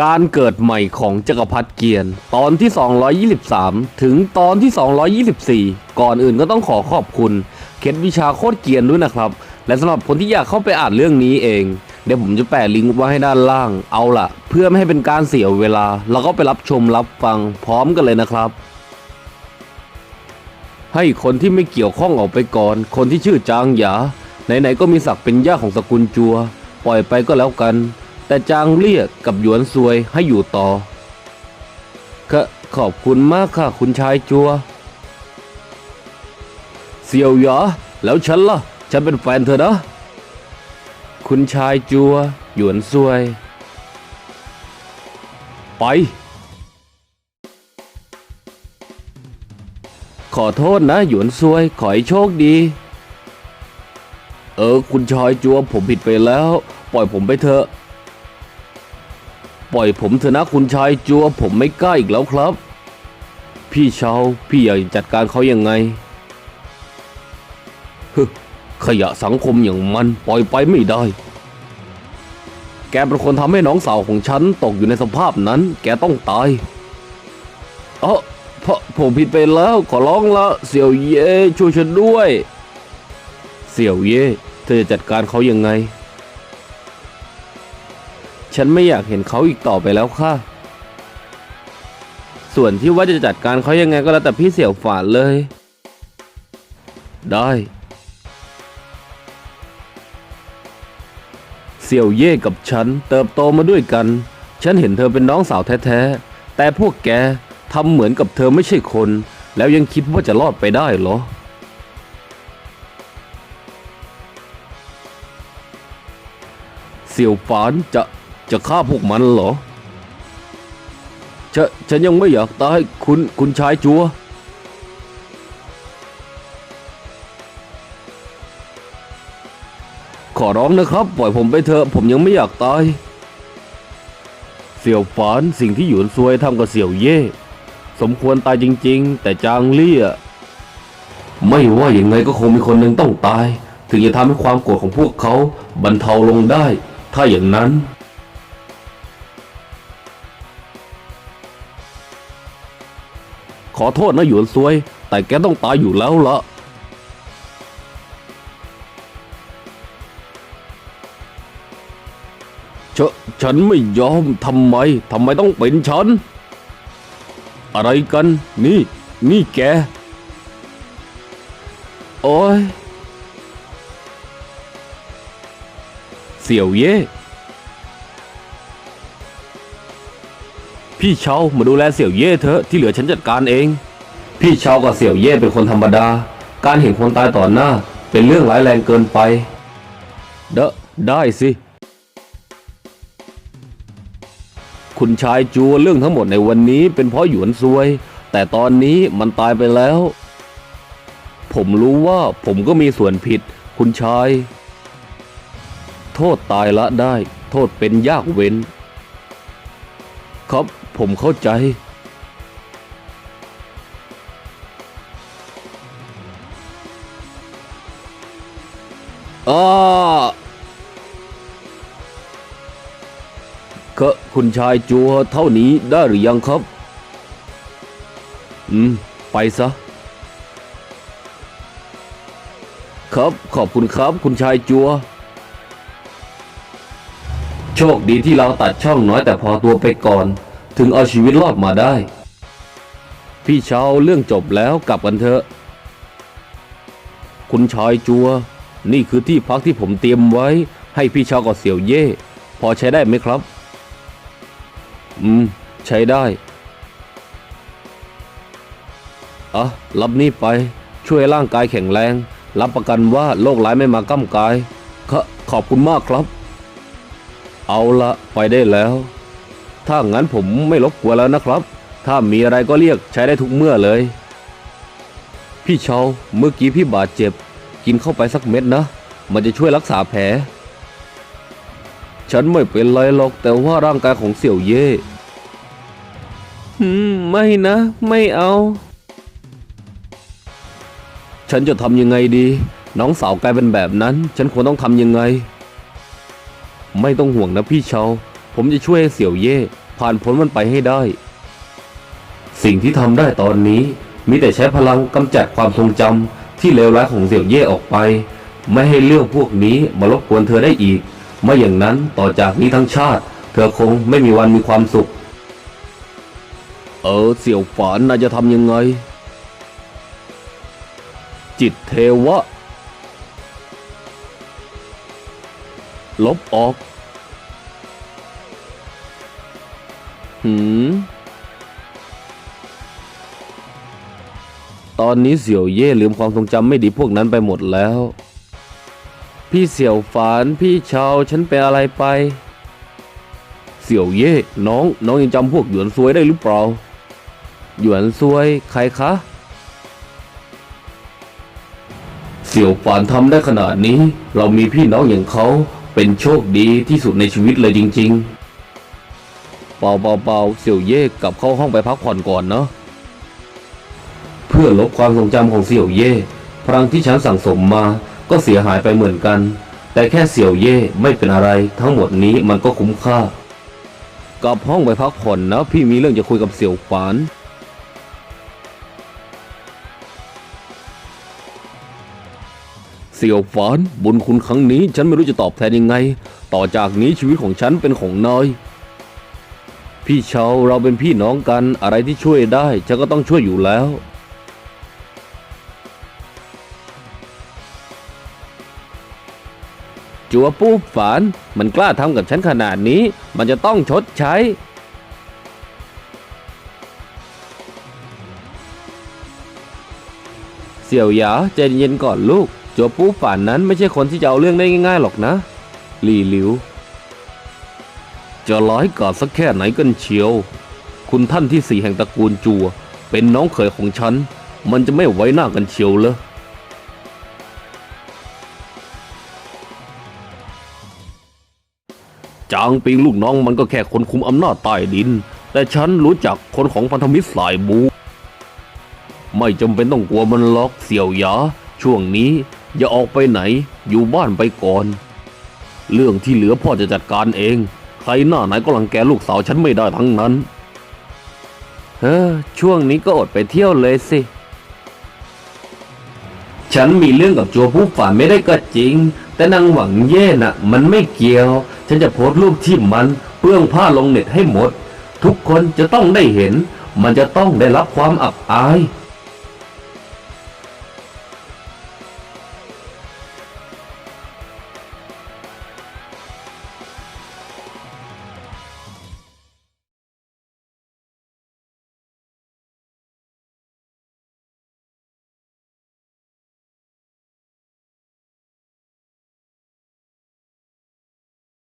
การเกิดใหม่ของจักรพรรดิเกียรติตอนที่ 223 ถึงตอนที่ 224 ก่อนอื่นก็ต้องขอขอบคุณ เคล็ดวิชาโคตรเกียนด้วยนะครับ และสำหรับคนที่อยากเข้าไปอ่านเรื่องนี้เอง เดี๋ยวผมจะแปะลิงก์ไว้ให้ด้านล่าง เอาล่ะ เพื่อไม่ให้เป็นการเสียเวลา เราก็ไปรับชมรับฟังพร้อมกันเลยนะครับ ให้คนที่ไม่เกี่ยวข้องออกไปก่อน คนที่ชื่อจางหยาไหนๆก็มีศักดิ์เป็นย่าของสกุลจัว ปล่อยไปก็แล้วกัน แต่จางเลี่ยกับหยวนซวยให้อยู่ต่อขขอบคุณมากค่ะคุณชายจัว เสี่ยวหยาแล้วฉันล่ะ ฉันเป็นแฟนเธอนะ คุณชายจัว หยวนซวย ไป ขอโทษนะ หยวนซวย ขอให้โชคดี เออ คุณชายจัวผมผิดไปแล้ว ปล่อยผมไปเถอะ ปล่อยผมเถอะนะคุณชายจัว ผมไม่กล้าอีกแล้วครับ พี่เชาพี่อยากจัดการเขายังไงฮึขยะสังคมอย่างมันปล่อยไปไม่ได้ แกเป็นคนทำให้น้องสาวของฉันตกอยู่ในสภาพนั้น แกต้องตายเออพผมผิดไปแล้วขอร้องละเสี่ยวเย่ช่วยฉันด้วย เสี่ยวเย่เธอจะจัดการเขายังไง ฉันไม่อยากเห็นเขาอีกต่อไปแล้วค่ะ ส่วนที่ว่าจะจัดการเขายังไงก็แล้วแต่พี่เสี่ยวฝานเลย ได้ เสี่ยวเย่กับฉันเติบโตมาด้วยกัน ฉันเห็นเธอเป็นน้องสาวแท้ๆ แต่พวกแกทำเหมือนกับเธอไม่ใช่คน แล้วยังคิดว่าจะรอดไปได้เหรอเสี่ยวฝานจะ จะฆ่าพวกมันเหรอ ฉฉันยังไม่อยากตายคุณคุณชายจัว ขอร้องนะครับ ปล่อยผมไปเถอะ ผมยังไม่อยากตาย เสี่ยวฝานสิ่งที่หยวนซวยทำกับเสี่ยวเย่ สมควรตายจริง ๆ แต่จางเลี่ยไม่ว่าอย่างไงก็คงมีคนหนึ่งต้องตาย ถึงจะทำให้ความโกรธของพวกเขาบรรเทาลงได้ ถ้าอย่างนั้น ขอโทษนะหยวนซวย แต่แกต้องตายอยู่แล้วละฉฉันไม่ยอมทำไมทำไมต้องเป็นฉัน อะไรกัน นี่ นี่แก โอ้ย เสี่ยวเย่ พี่เชามาดูแลเสี่ยวเย่เถอะที่เหลือฉันจัดการเอง พี่เชากับเสี่ยวเย่เป็นคนธรรมดา การเห็นคนตายต่อหน้าเป็นเรื่องร้ายแรงเกินไป เดอะได้สิ คุณชายจัวเรื่องทั้งหมดในวันนี้เป็นเพราะหยวนซวย แต่ตอนนี้มันตายไปแล้ว ผมรู้ว่าผมก็มีส่วนผิด คุณชาย โทษตายละได้ โทษเป็นยากเว้น ครับ ผมเข้าใจ อ้าก็คุณชายจัวเท่านี้ได้หรือยังครับ อืม ไปซะ ครับขอบคุณครับ คุณชายจัว โชคดีที่เราตัดช่องน้อยแต่พอตัวไปก่อน ถึงเอาชีวิตรอดมาได้ พี่เชาเรื่องจบแล้วกลับกันเถอะ คุณชายจัว นี่คือที่พักที่ผมเตรียมไว้ ให้พี่เชากับเสี่ยวเย่ พอใช้ได้ไหมครับ อืม ใช้ได้อะรับนี่ไป ช่วยร่างกายแข็งแรง รับประกันว่าโรคร้ายไม่มาก้ำกายขขอบคุณมากครับ เอาละไปได้แล้ว ถ้างั้นผมไม่รบกวนแล้วนะครับ ถ้ามีอะไรก็เรียกใช้ได้ทุกเมื่อเลย พี่เชาเมื่อกี้พี่บาดเจ็บ กินเข้าไปสักเม็ดนะ มันจะช่วยรักษาแผล ฉันไม่เป็นไรหรอกแต่ว่าร่างกายของเสี่ยวเย่อืมไม่นะ ไม่เอา ฉันจะทำยังไงดี น้องสาวกลายเป็นแบบนั้น ฉันควรต้องทำยังไง ไม่ต้องห่วงนะพี่เชา ผมจะช่วยให้เสี่ยวเย่ผ่านพ้นมันไปให้ได้ สิ่งที่ทำได้ตอนนี้มีแต่ใช้พลังกำจัดความทรงจำที่เลวร้ายของเสี่ยวเย่ออกไป ไม่ให้เรื่องพวกนี้มารบกวนเธอได้อีกไม่อย่างนั้นต่อจากนี้ทั้งชาติ เธอคงไม่มีวันมีความสุข เออเสี่ยวฝานน่าจะทำยังไง จิตเทวะ ลบออก หืม ตอนนี้เสี่ยวเย่ลืมความทรงจำไม่ดีพวกนั้นไปหมดแล้ว พี่เสี่ยวฝานพี่เชาฉันเป็นอะไรไป เสี่ยวเย่น้องน้องยังจำพวกหยวนซวยได้หรือเปล่า หยวนซวยใครคะ เสี่ยวฝานทำได้ขนาดนี้ เรามีพี่น้องอย่างเขาเป็นโชคดีที่สุดในชีวิตเลยจริง ๆ เปาเปาเปาเสี่ยวเย่กลับเข้าห้องไปพักผ่อนก่อนเนาะเพื่อลบความทรงจำของเสี่ยวเย่พลังที่ฉันสั่งสมมาก็เสียหายไปเหมือนกัน แต่แค่เสี่ยวเย่ไม่เป็นอะไร ทั้งหมดนี้มันก็คุ้มค่ากลับห้องไปพักผ่อนนะ พี่มีเรื่องจะคุยกับเสี่ยวฝานเสี่ยวฝานบุญคุณครั้งนี้ฉันไม่รู้จะตอบแทนยังไง ต่อจากนี้ชีวิตของฉันเป็นของนาย พี่เชาเราเป็นพี่น้องกันอะไรที่ช่วยได้ฉันก็ต้องช่วยอยู่แล้ว จัวปูฝานมันกล้าทำกับฉันขนาดนี้ มันจะต้องชดใช้ เสี่ยวหยาใจเย็นก่อนลูก จัวปูฝานนั้นไม่ใช่คนที่จะเอาเรื่องได้ง่ายๆหรอกนะ หลี่หลิว จะร้ายกาจสักแค่ไหนกันเชียว คุณท่านที่สี่แห่งตระกูลจัว เป็นน้องเขยของฉัน มันจะไม่ไว้หน้ากันเชียวเลยจางปิงลูกน้องมันก็แค่คนคุมอำนาจใต้ดิน แต่ฉันรู้จักคนของพันธมิตรสายบู ไม่จำเป็นต้องกลัวมันล็อกเสี่ยวหยา ช่วงนี้อย่าออกไปไหน อยู่บ้านไปก่อน เรื่องที่เหลือพ่อจะจัดการเอง ใครหน้าไหนก็รังแกลูกสาวฉันไม่ได้ทั้งนั้น เฮ้อช่วงนี้ก็อดไปเที่ยวเลยสิ ฉันมีเรื่องกับจัวผู้ฝันไม่ได้ก็จริง แต่นางหวังเย่น่ะ มันไม่เกี่ยว ฉันจะโพสต์รูปที่มันเปลื้องผ้าลงเน็ตให้หมด ทุกคนจะต้องได้เห็น มันจะต้องได้รับความอับอาย